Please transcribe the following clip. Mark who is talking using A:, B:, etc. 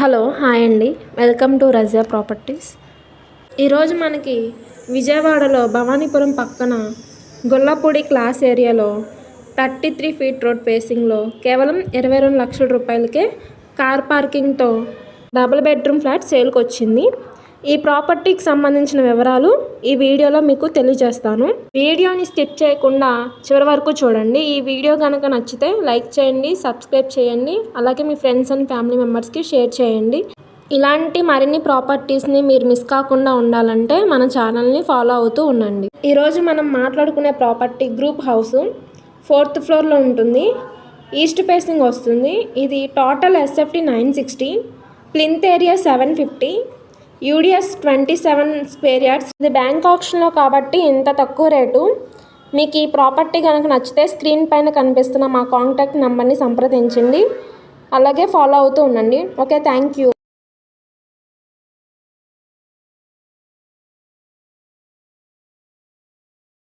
A: Hello hi అండి. Welcome to Raza properties. ఈరోజు మనకి విజయవాడలో భవానీపురం పక్కన గొల్లపూడి క్లాస్ ఏరియాలో థర్టీ త్రీ ఫీట్ రోడ్ ఫేసింగ్లో కేవలం ఇరవై రెండు లక్షల రూపాయలకే కార్ పార్కింగ్తో డబుల్ బెడ్రూమ్ ఫ్లాట్ సేల్కి వచ్చింది ఈ ప్రాపర్టీకి సంబంధించిన వివరాలు ఈ వీడియోలో మీకు తెలియజేస్తాను. వీడియోని స్కిప్ చేయకుండా చివరి వరకు చూడండి. ఈ వీడియో కనుక నచ్చితే లైక్ చేయండి సబ్స్క్రైబ్ చేయండి అలాగే మీ ఫ్రెండ్స్ అండ్ ఫ్యామిలీ మెంబర్స్కి షేర్ చేయండి. ఇలాంటి మరిన్ని ప్రాపర్టీస్ని మీరు మిస్ కాకుండా ఉండాలంటే మన ఛానల్ని ఫాలో అవుతూ ఉండండి. ఈరోజు మనం మాట్లాడుకునే ప్రాపర్టీ గ్రూప్ హౌస్ ఫోర్త్ ఫ్లోర్లో ఉంటుంది. ఈస్ట్ ఫేసింగ్ వస్తుంది. ఇది total SFT nine sixty plinth area seven fifty UDS twenty seven square yards. ఇది బ్యాంక్ ఆప్షన్లో కాబట్టి ఇంత తక్కువ రేటు. మీకు ఈ ప్రాపర్టీ కనుక నచ్చితే స్క్రీన్ పైన కనిపిస్తున్న మా కాంటాక్ట్ నెంబర్ని సంప్రదించండి. అలాగే ఫాలో అవుతూ ఉండండి. Okay thank you.